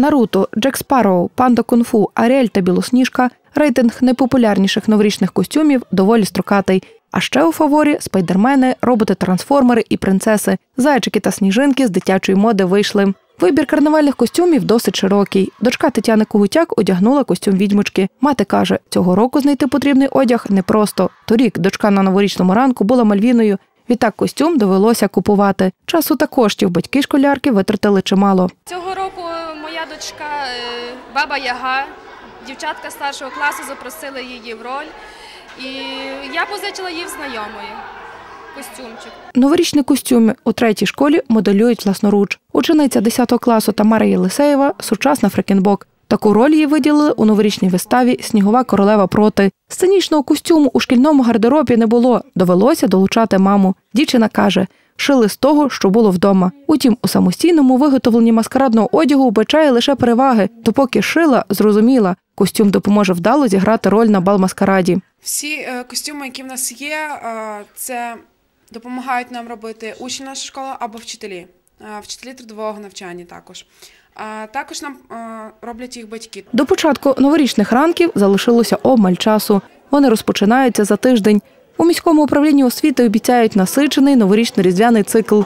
Наруто, Джек Спарроу, Панда Кунг-фу, Аріель та Білосніжка рейтинг найпопулярніших новорічних костюмів доволі строкатий. А ще у фаворі спайдермени, роботи-трансформери і принцеси, зайчики та сніжинки з дитячої моди вийшли. Вибір карнавальних костюмів досить широкий. Дочка Тетяни Когутяк одягнула костюм відьмочки. Мати каже, цього року знайти потрібний одяг непросто. Торік дочка на новорічному ранку була мальвіною. Відтак костюм довелося купувати. Часу та коштів батьки школярки витратили чимало. Цього дочка е, баба Яга, дівчатка старшого класу запросили її в роль. І я позичила її в знайомої костюмчик. Новорічні костюми у третій школі моделюють власноруч. Учениця 10 класу Тамара Єлисеєва – сучасна фрекенбок. Таку роль їй виділили у новорічній виставі Снігова королева проти. Сценічного костюму у шкільному гардеробі не було. Довелося долучати маму. Дівчина каже, шили з того, що було вдома. Утім, у самостійному виготовленні маскарадного одягу вбачає лише переваги. То поки шила, зрозуміла, костюм допоможе вдало зіграти роль на бал-маскараді. Всі е, костюми, які в нас є, е, це допомагають нам робити учні нашої школи або вчителі, вчителі трудового навчання також. Також нам е, роблять їх батьки. До початку новорічних ранків залишилося обмаль часу. Вони розпочинаються за тиждень. У міському управлінні освіти обіцяють насичений новорічно-різдвяний цикл.